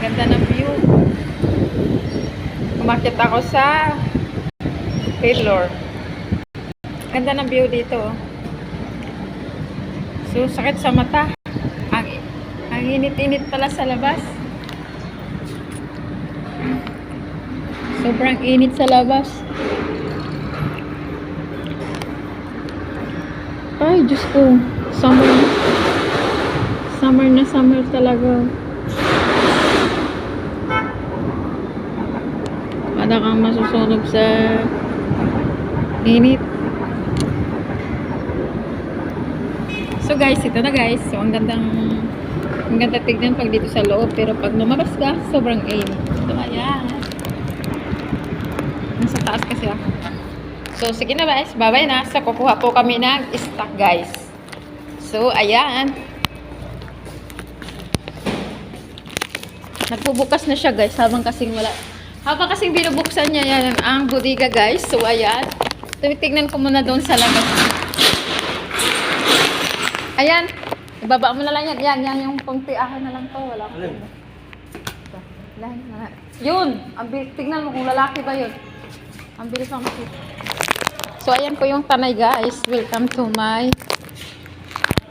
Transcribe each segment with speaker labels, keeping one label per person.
Speaker 1: Ganda ng view. Umakit ako sa Taylor. Ganda ng view dito. oh. So, sakit sa mata. Ang, ang init-init pala sa labas. Sobrang init sa labas. Ay, Diyos ko. Summer. Summer na summer talaga. Para kang masusunog sa init. So guys, ito na guys. So ang gandang ang ganda tignan pag dito sa loob. Pero pag lumabas ka, sobrang init. So ayan. Nasa taas kasi ako. So sige na guys, bye-bye na. So kukuha po kami ng stock guys. So ayan. Nagbubukas na siya guys habang kasing wala. Habang kasing binubuksan niya yan ang bodega guys. So ayan. Tumitignan ko muna doon sa labas. Ayan. Ibaba mo na lang yan. Yan, yan yung pangtiahan na lang to. Wala ko. Yun! Ang. Tignan mo kung lalaki ba yun. Ang bilis ang makita. So, ayan po yung tanay guys. Welcome to my...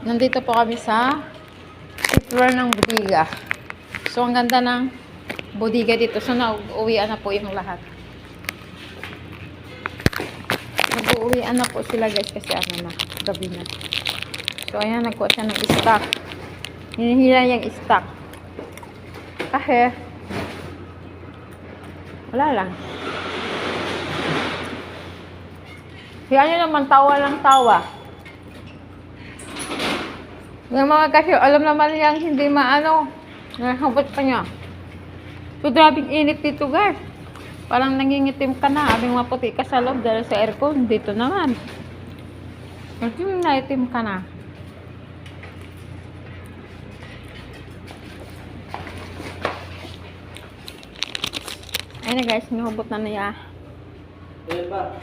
Speaker 1: Nandito po kami sa floor ng bodega. So, ang ganda ng bodega dito. So, na-uwian na po yung lahat. Nag-uwian na po sila guys kasi ano na, gabi na. So, ayan, nagkuha siya ng stock. Hinihila yung stock. Kasi, wala lang. Kaya nyo naman, tawa lang tawa. Yung mga kasi, alam naman niyang hindi maano. Nakakabot pa niya. So, grabing init dito, guys. Parang nangingitim ka na. Abing maputi ka sa loob dahil sa aircon. Dito naman. Kasi naitim ka na. Ayun na guys, nihubot na niya.
Speaker 2: Ayan ba?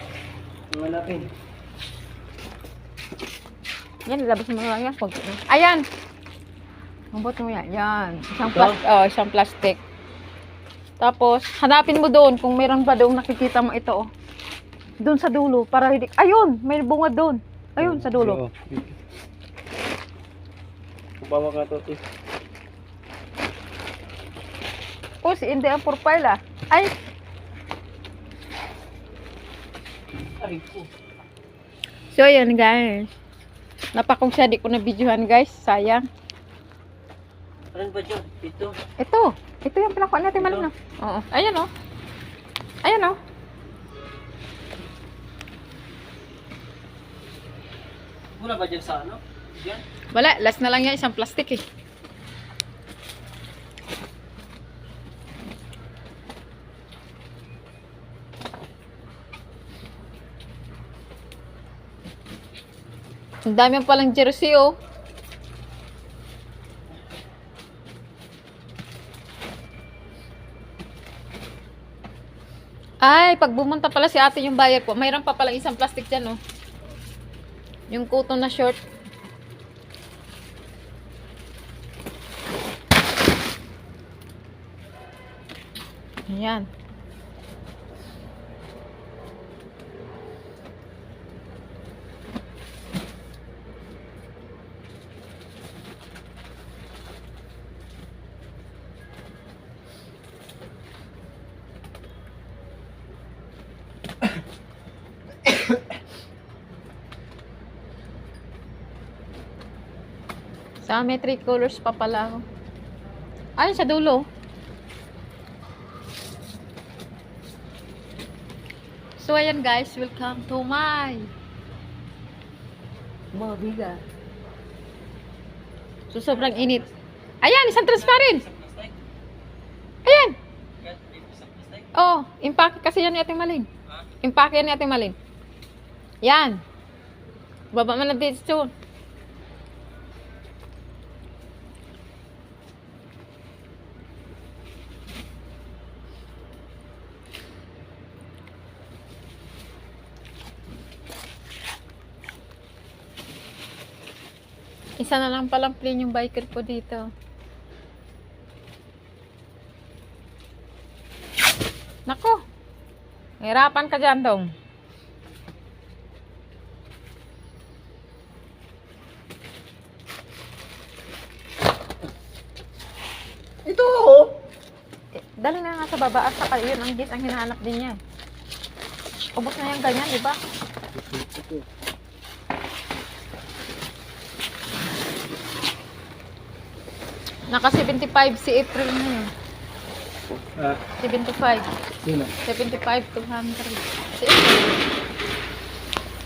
Speaker 2: Mga napin.
Speaker 1: Yan, ilabas mo lang yan. Ayan! Hubot mo yan. Yan. Isang, plas- oh, isang plastic. Tapos, hanapin mo doon kung meron pa doon nakikita mo ito. Oh. Doon sa dulo. Para hindi... Ayun! May bunga doon. Ayun, sa dulo.
Speaker 2: Kubawa ka to, tis.
Speaker 1: Oh, si Inday ang profile ah. Ay! So, ayan guys. Napakong siya, di ko na videohan guys. Sayang.
Speaker 2: Ano ba dyan? Ito.
Speaker 1: Ito. Ito yung pinakuha natin malino. Oo. Ayan oh. Ayan oh.
Speaker 2: Wala ba dyan sa ano? Dyan?
Speaker 1: Wala, last na lang yan, isang plastic eh. Ang dami pa palang jersey oh. Ay, pag bumunta pala si ate yung buyer ko, mayroon pa palang isang plastic dyan oh. Yung cotton na short. Ayan. Sa may three colors pa pala ako. Ay, sa dulo. So, ayan guys, welcome to my Bobiga. So, sobrang init. Ayan, isang transparent. Ayan. Oh, impake kasi yan ni Ate Maling. Impake yan ni Maling. Yan. Baba mo na dito. Isa na lang palang plain yung biker ko dito. Nako. Hirapan ka dyan, dong.
Speaker 2: Ito oh!
Speaker 1: Eh, dali na nga sa baba at saka yun ang gis ang hinahanap din niya. Ubus na yung ganyan, di ba? Naka 75 si April ngayon.
Speaker 2: Ah,
Speaker 1: 75.
Speaker 2: sino?
Speaker 1: 75 to 100. Si April.